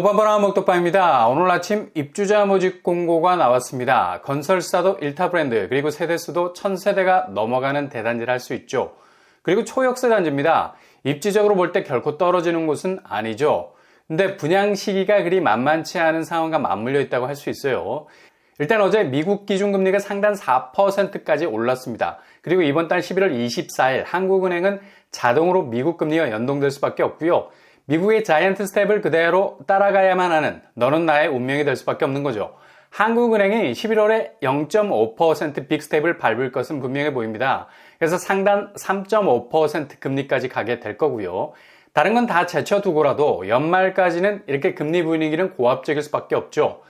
오반바나 목독방입니다. 오늘 아침 입주자 모집 공고가 나왔습니다. 건설사도 1타 브랜드, 그리고 세대수도 1000세대가 넘어가는 대단지를 할 수 있죠. 그리고 초역세 단지입니다. 입지적으로 볼 때 결코 떨어지는 곳은 아니죠. 근데 분양 시기가 그리 만만치 않은 상황과 맞물려 있다고 할 수 있어요. 일단 어제 미국 기준금리가 상단 4%까지 올랐습니다. 그리고 이번 달 11월 24일 한국은행은 자동으로 미국 금리와 연동될 수밖에 없고요. 미국의 자이언트 스텝을 그대로 따라가야만 하는 너는 나의 운명이 될 수밖에 없는 거죠. 한국은행이 11월에 0.5% 빅스텝을 밟을 것은 분명해 보입니다. 그래서 상단 3.5% 금리까지 가게 될 거고요. 다른 건 다 제쳐두고라도 연말까지는 이렇게 금리 분위기는 고압적일 수밖에 없죠.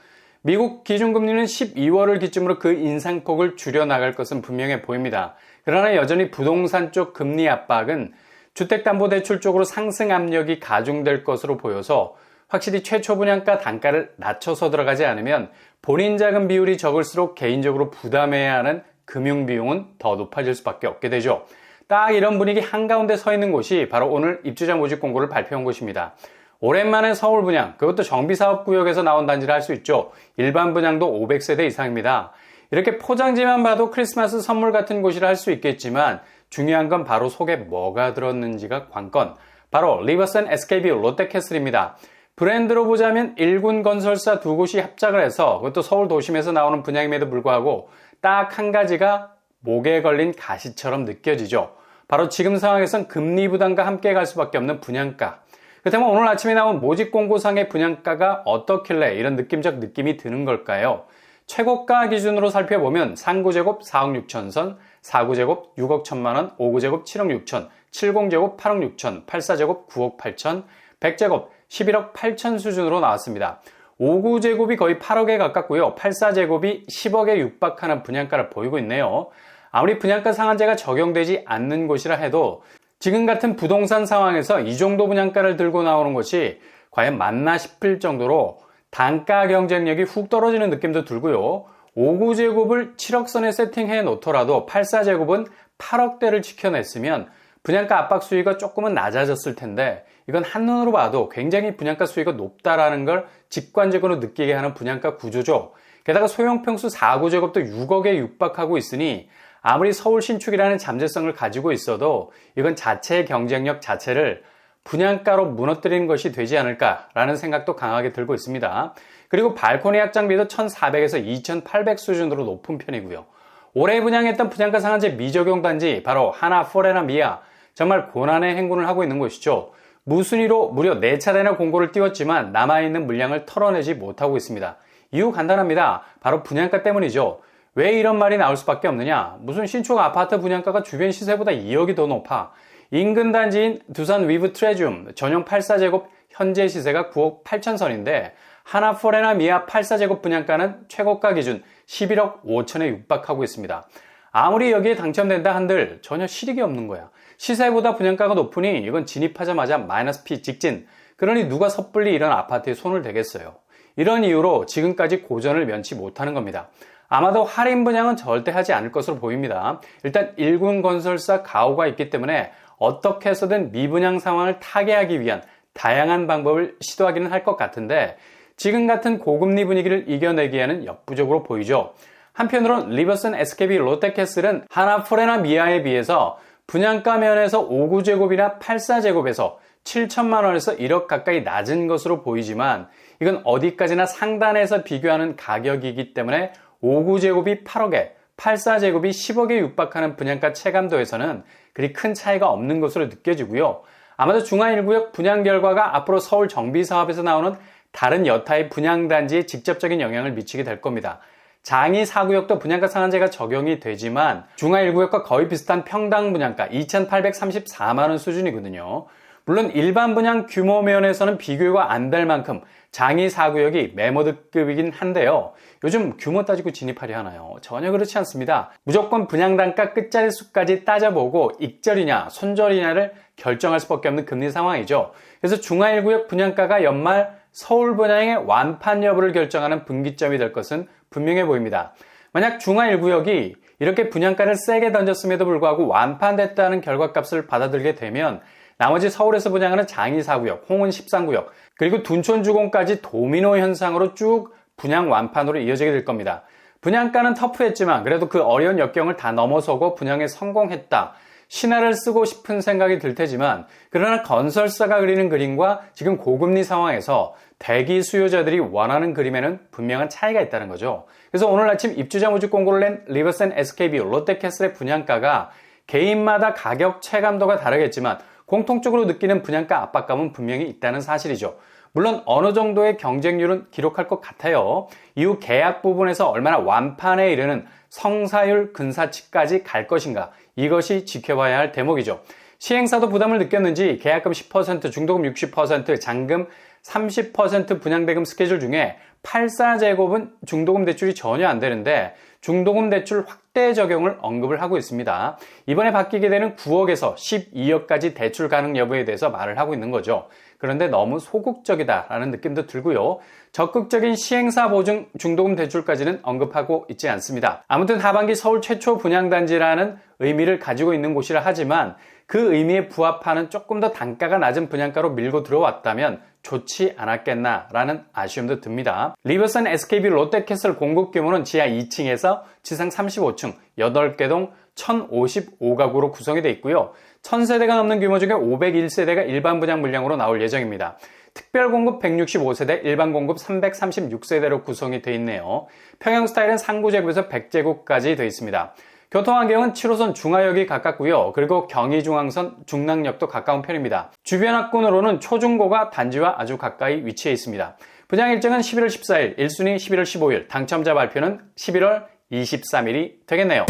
미국 기준금리는 12월을 기점으로 그 인상폭을 줄여나갈 것은 분명해 보입니다. 그러나 여전히 부동산 쪽 금리 압박은 주택담보대출 쪽으로 상승 압력이 가중될 것으로 보여서 확실히 최초 분양가 단가를 낮춰서 들어가지 않으면 본인 자금 비율이 적을수록 개인적으로 부담해야 하는 금융 비용은 더 높아질 수밖에 없게 되죠. 딱 이런 분위기 한가운데 서 있는 곳이 바로 오늘 입주자 모집 공고를 발표한 곳입니다. 오랜만에 서울 분양, 그것도 정비사업구역에서 나온 단지를 할 수 있죠. 일반 분양도 500세대 이상입니다. 이렇게 포장지만 봐도 크리스마스 선물 같은 곳이라 할 수 있겠지만 중요한 건 바로 속에 뭐가 들었는지가 관건. 바로 리버슨 SKB 롯데캐슬입니다. 브랜드로 보자면 일군 건설사 두 곳이 합작을 해서 그것도 서울 도심에서 나오는 분양임에도 불구하고 딱 한 가지가 목에 걸린 가시처럼 느껴지죠. 바로 지금 상황에선 금리 부담과 함께 갈 수밖에 없는 분양가. 그렇다면 오늘 아침에 나온 모집 공고상의 분양가가 어떻길래 이런 느낌적 느낌이 드는 걸까요? 최고가 기준으로 살펴보면 3구제곱 4억 6천 선, 4구제곱 6억 1천만 원, 5구제곱 7억 6천, 70제곱 8억 6천, 84제곱 9억 8천, 100제곱 11억 8천 수준으로 나왔습니다. 5구제곱이 거의 8억에 가깝고요. 84제곱이 10억에 육박하는 분양가를 보이고 있네요. 아무리 분양가 상한제가 적용되지 않는 곳이라 해도 지금 같은 부동산 상황에서 이 정도 분양가를 들고 나오는 것이 과연 맞나 싶을 정도로 단가 경쟁력이 훅 떨어지는 느낌도 들고요. 5구제곱을 7억 선에 세팅해 놓더라도 84제곱은 8억대를 지켜냈으면 분양가 압박 수위가 조금은 낮아졌을 텐데 이건 한눈으로 봐도 굉장히 분양가 수위가 높다라는 걸 직관적으로 느끼게 하는 분양가 구조죠. 게다가 소형평수 4구제곱도 6억에 육박하고 있으니 아무리 서울 신축이라는 잠재성을 가지고 있어도 이건 자체의 경쟁력 자체를 분양가로 무너뜨리는 것이 되지 않을까라는 생각도 강하게 들고 있습니다. 그리고 발코니 확장비도 1,400에서 2,800 수준으로 높은 편이고요. 올해 분양했던 분양가 상한제 미적용 단지 바로 하나 포레나 미아 정말 고난의 행군을 하고 있는 것이죠. 무순위로 무려 4차례나 공고를 띄웠지만 남아있는 물량을 털어내지 못하고 있습니다. 이유 간단합니다. 바로 분양가 때문이죠. 왜 이런 말이 나올 수밖에 없느냐? 무슨 신축 아파트 분양가가 주변 시세보다 2억이 더 높아. 인근 단지인 두산 위브 트레줌 전용 84제곱 현재 시세가 9억 8천 선인데 하나 포레나 미아 84제곱 분양가는 최고가 기준 11억 5천에 육박하고 있습니다. 아무리 여기에 당첨된다 한들 전혀 실익이 없는 거야. 시세보다 분양가가 높으니 이건 진입하자마자 마이너스 피 직진. 그러니 누가 섣불리 이런 아파트에 손을 대겠어요. 이런 이유로 지금까지 고전을 면치 못하는 겁니다. 아마도 할인 분양은 절대 하지 않을 것으로 보입니다. 일단 일군 건설사 가오가 있기 때문에 어떻게 해서든 미분양 상황을 타개하기 위한 다양한 방법을 시도하기는 할 것 같은데 지금 같은 고금리 분위기를 이겨내기에는 역부족으로 보이죠. 한편으론 리버슨 SKB 롯데캐슬은 하나 포레나 미아에 비해서 분양가 면에서 5구제곱이나 84제곱에서 7천만 원에서 1억 가까이 낮은 것으로 보이지만 이건 어디까지나 상단에서 비교하는 가격이기 때문에 5구제곱이 8억에 84제곱이 10억에 육박하는 분양가 체감도에서는 그리 큰 차이가 없는 것으로 느껴지고요. 아마도 중화 1구역 분양 결과가 앞으로 서울 정비 사업에서 나오는 다른 여타의 분양 단지에 직접적인 영향을 미치게 될 겁니다. 장이 4구역도 분양가 상한제가 적용이 되지만 중하 1구역과 거의 비슷한 평당 분양가 2,834만원 수준이거든요. 물론 일반 분양 규모 면에서는 비교가 안 될 만큼 장이 4구역이 메모드급이긴 한데요. 요즘 규모 따지고 진입하려 하나요? 전혀 그렇지 않습니다. 무조건 분양단가 끝자리 수까지 따져보고 익절이냐 손절이냐를 결정할 수밖에 없는 금리 상황이죠. 그래서 중하 1구역 분양가가 연말 서울 분양의 완판 여부를 결정하는 분기점이 될 것은 분명해 보입니다. 만약 중하 1구역이 이렇게 분양가를 세게 던졌음에도 불구하고 완판됐다는 결과값을 받아들게 되면 나머지 서울에서 분양하는 장이 4구역, 홍은 13구역, 그리고 둔촌 주공까지 도미노 현상으로 쭉 분양 완판으로 이어지게 될 겁니다. 분양가는 터프했지만 그래도 그 어려운 역경을 다 넘어서고 분양에 성공했다. 신화를 쓰고 싶은 생각이 들 테지만 그러나 건설사가 그리는 그림과 지금 고금리 상황에서 대기 수요자들이 원하는 그림에는 분명한 차이가 있다는 거죠. 그래서 오늘 아침 입주자 모집 공고를 낸 리버센 SKB 롯데캐슬의 분양가가 개인마다 가격 체감도가 다르겠지만 공통적으로 느끼는 분양가 압박감은 분명히 있다는 사실이죠. 물론 어느 정도의 경쟁률은 기록할 것 같아요. 이후 계약 부분에서 얼마나 완판에 이르는 성사율 근사치까지 갈 것인가 이것이 지켜봐야 할 대목이죠. 시행사도 부담을 느꼈는지 계약금 10%, 중도금 60%, 잔금 30% 분양대금 스케줄 중에 84제곱은 중도금 대출이 전혀 안 되는데 중도금 대출 확대 적용을 언급을 하고 있습니다. 이번에 바뀌게 되는 9억에서 12억까지 대출 가능 여부에 대해서 말을 하고 있는 거죠. 그런데 너무 소극적이다라는 느낌도 들고요. 적극적인 시행사 보증 중도금 대출까지는 언급하고 있지 않습니다. 아무튼 하반기 서울 최초 분양단지라는 의미를 가지고 있는 곳이라 하지만 그 의미에 부합하는 조금 더 단가가 낮은 분양가로 밀고 들어왔다면 좋지 않았겠나라는 아쉬움도 듭니다. 리버선 SKB 롯데캐슬 공급 규모는 지하 2층에서 지상 35층 8개 동 1055가구로 구성이 되어 있고요. 1000세대가 넘는 규모 중에 501세대가 일반 분양 물량으로 나올 예정입니다. 특별 공급 165세대, 일반 공급 336세대로 구성이 되어 있네요. 평형 스타일은 상구 제곱에서 100제곱까지 되어 있습니다. 교통환경은 7호선 중화역이 가깝고요. 그리고 경의중앙선 중랑역도 가까운 편입니다. 주변 학군으로는 초중고가 단지와 아주 가까이 위치해 있습니다. 분양 일정은 11월 14일, 1순위 11월 15일, 당첨자 발표는 11월 23일이 되겠네요.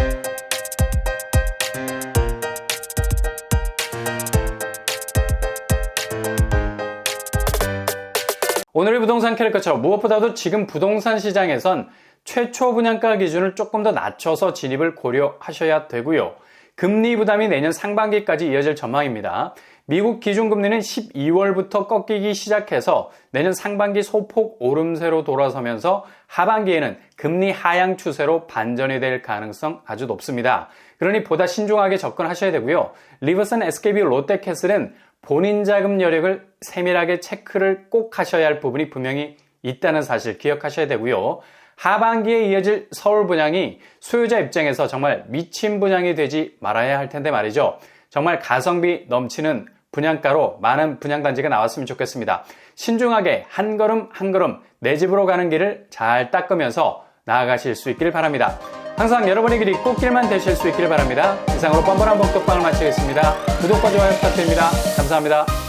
오늘의 부동산 캐릭터처럼 무엇보다도 지금 부동산 시장에선 최초 분양가 기준을 조금 더 낮춰서 진입을 고려하셔야 되고요. 금리 부담이 내년 상반기까지 이어질 전망입니다. 미국 기준금리는 12월부터 꺾이기 시작해서 내년 상반기 소폭 오름세로 돌아서면서 하반기에는 금리 하향 추세로 반전이 될 가능성 아주 높습니다. 그러니 보다 신중하게 접근하셔야 되고요. 리버슨 SKB 롯데캐슬은 본인 자금 여력을 세밀하게 체크를 꼭 하셔야 할 부분이 분명히 있다는 사실 기억하셔야 되고요. 하반기에 이어질 서울 분양이 소유자 입장에서 정말 미친 분양이 되지 말아야 할 텐데 말이죠. 정말 가성비 넘치는 분양가로 많은 분양단지가 나왔으면 좋겠습니다. 신중하게 한 걸음 한 걸음 내 집으로 가는 길을 잘 닦으면서 나아가실 수 있길 바랍니다. 항상 여러분의 길이 꽃길만 되실 수 있길 바랍니다. 이상으로 뻔뻔한 복덕방을 마치겠습니다. 구독과 좋아요 부탁드립니다. 감사합니다.